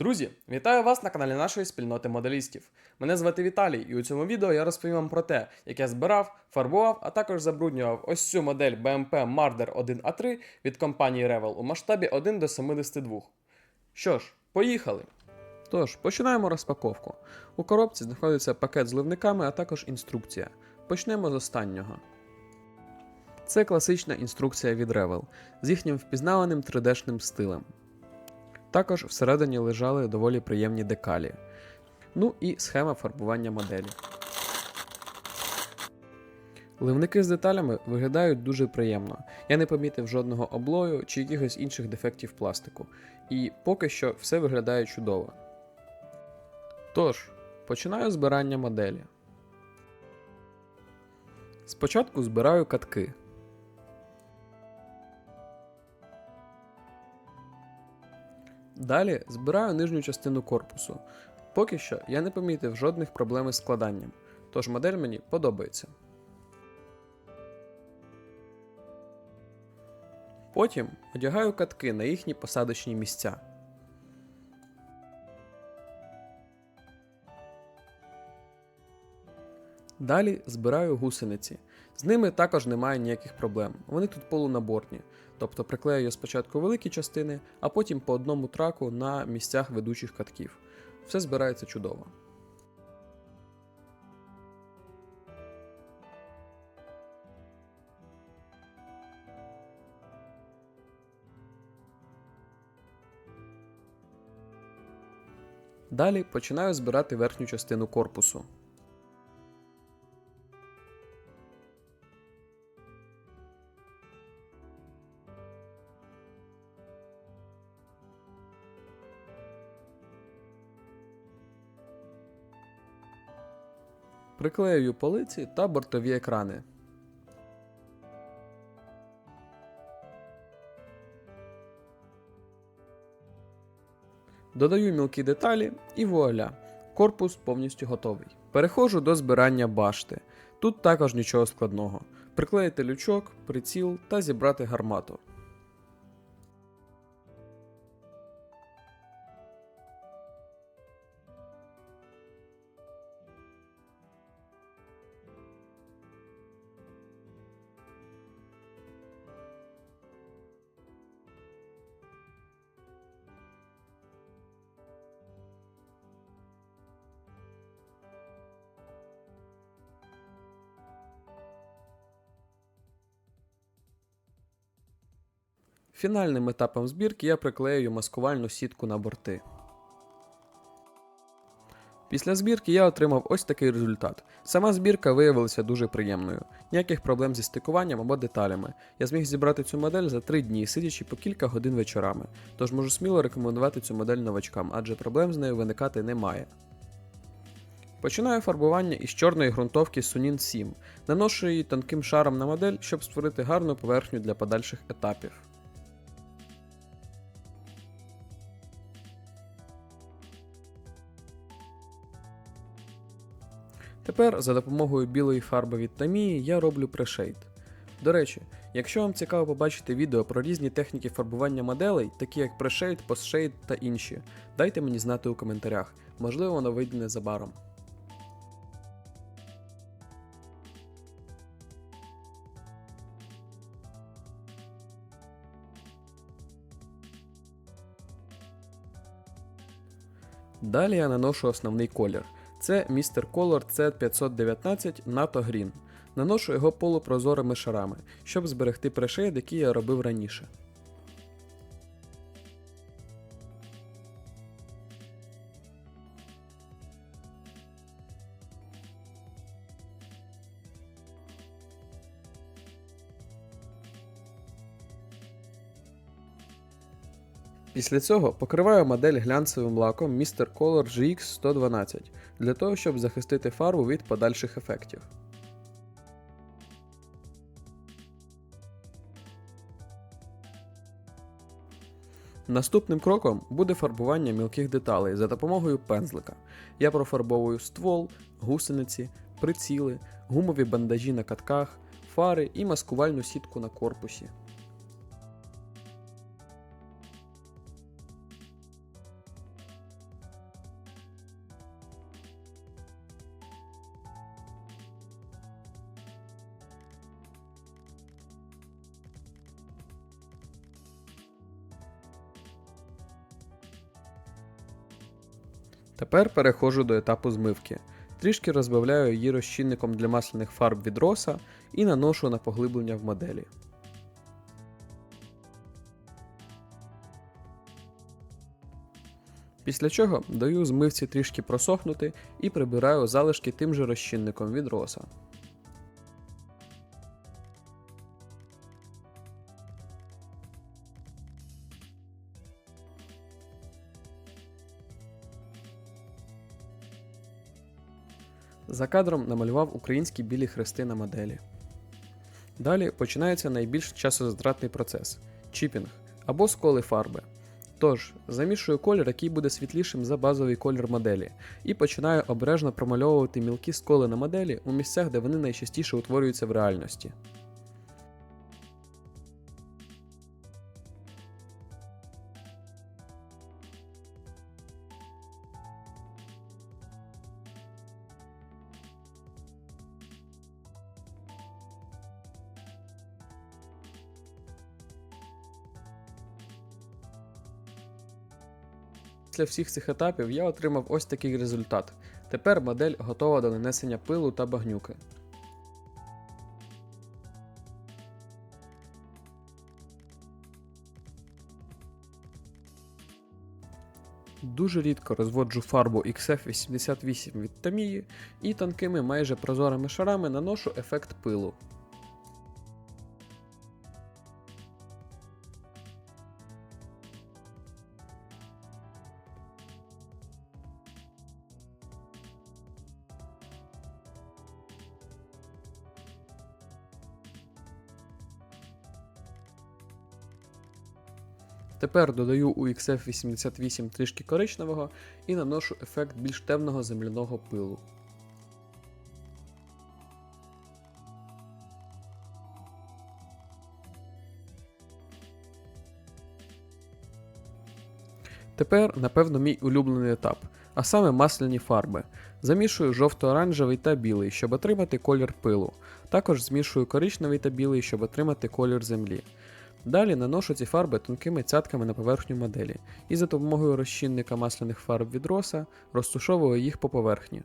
Друзі, вітаю вас на каналі нашої спільноти моделістів. Мене звати Віталій, і у цьому відео я розповім вам про те, як я збирав, фарбував, а також забруднював ось цю модель BMW Marder 1A3 від компанії Revel у масштабі 1 до 72. Що ж, поїхали! Тож, починаємо розпаковку. У коробці знаходиться пакет з ливниками, а також інструкція. Почнемо з останнього. Це класична інструкція від Revel з їхнім впізнаваним 3D-шним стилем. Також всередині лежали доволі приємні декалі. Ну і схема фарбування моделі. Ливники з деталями виглядають дуже приємно. Я не помітив жодного облою чи якихось інших дефектів пластику. І поки що все виглядає чудово. Тож, починаю збирання моделі. Спочатку збираю катки. Далі збираю нижню частину корпусу. Поки що я не помітив жодних проблем із складанням, тож модель мені подобається. Потім одягаю катки на їхні посадочні місця. Далі збираю гусениці. З ними також немає ніяких проблем. Вони тут полунаборні. Тобто приклеюю спочатку великі частини, а потім по одному траку на місцях ведучих катків. Все збирається чудово. Далі починаю збирати верхню частину корпусу. Приклеюю полиці та бортові екрани. Додаю мілкі деталі і вуаля. Корпус повністю готовий. Переходжу до збирання башти. Тут також нічого складного. Приклеїти лючок, приціл та зібрати гармату. Фінальним етапом збірки я приклею маскувальну сітку на борти. Після збірки я отримав ось такий результат. Сама збірка виявилася дуже приємною. Ніяких проблем зі стикуванням або деталями. Я зміг зібрати цю модель за 3 дні, сидячи по кілька годин вечорами. Тож можу сміло рекомендувати цю модель новачкам, адже проблем з нею виникати немає. Починаю фарбування із чорної ґрунтовки Sunin 7. Наношу її тонким шаром на модель, щоб створити гарну поверхню для подальших етапів. Тепер за допомогою білої фарби від Tamiya я роблю прешейд. До речі, якщо вам цікаво побачити відео про різні техніки фарбування моделей, такі як прешейд, постшейд та інші, дайте мені знати у коментарях, можливо воно вийде незабаром. Далі я наношу основний колір. Це Mr. Color C519 NATO Green. Наношу його полупрозорими шарами, щоб зберегти прешейд, який я робив раніше. Після цього покриваю модель глянцевим лаком Mr. Color GX112 для того, щоб захистити фарбу від подальших ефектів. Наступним кроком буде фарбування мілких деталей за допомогою пензлика. Я профарбовую ствол, гусениці, приціли, гумові бандажі на катках, фари і маскувальну сітку на корпусі. Тепер переходжу до етапу змивки. Трішки розбавляю її розчинником для масляних фарб від роса і наношу на поглиблення в моделі. Після чого даю змивці трішки просохнути і прибираю залишки тим же розчинником від роса. За кадром намалював українські білі хрести на моделі. Далі починається найбільш часозатратний процес чіпінг або сколи фарби. Тож, замішую колір, який буде світлішим за базовий колір моделі, і починаю обережно промальовувати мілкі сколи на моделі у місцях, де вони найчастіше утворюються в реальності. Після всіх цих етапів я отримав ось такий результат. Тепер модель готова до нанесення пилу та багнюки. Дуже рідко розводжу фарбу XF88 від Tamiya і тонкими майже прозорими шарами наношу ефект пилу. Тепер додаю у XF88 трішки коричневого і наношу ефект більш темного земляного пилу. Тепер, напевно, мій улюблений етап, а саме масляні фарби. Замішую жовто-оранжевий та білий, щоб отримати колір пилу. Також змішую коричневий та білий, щоб отримати колір землі. Далі наношу ці фарби тонкими цятками на поверхню моделі і за допомогою розчинника масляних фарб від роса розтушовую їх по поверхні.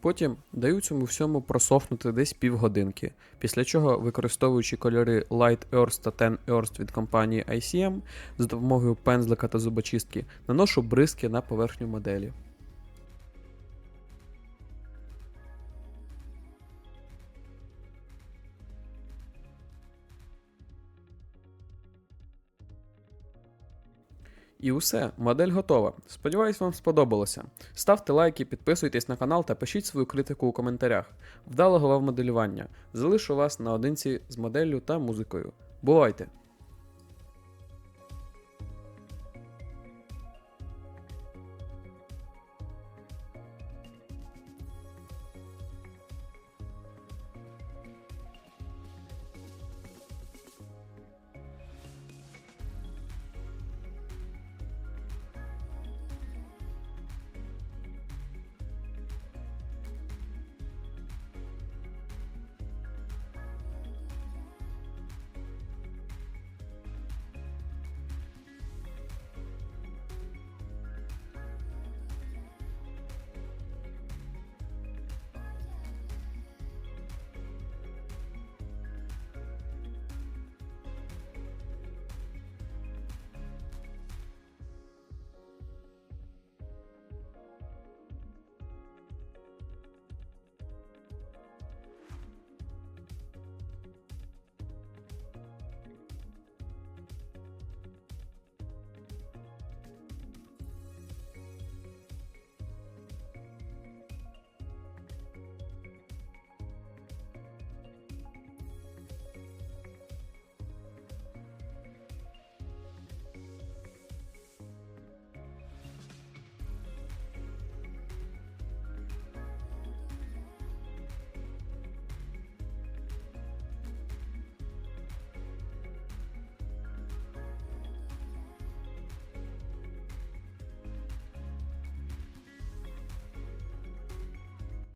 Потім даю цьому всьому просохнути десь півгодинки, після чого, використовуючи кольори Light Earth та Ten Earth від компанії ICM за допомогою пензлика та зубочистки, наношу бризки на поверхню моделі. І усе, модель готова. Сподіваюсь, вам сподобалося. Ставте лайки, підписуйтесь на канал та пишіть свою критику у коментарях. Вдалого вам моделювання. Залишу вас наодинці з моделлю та музикою. Бувайте!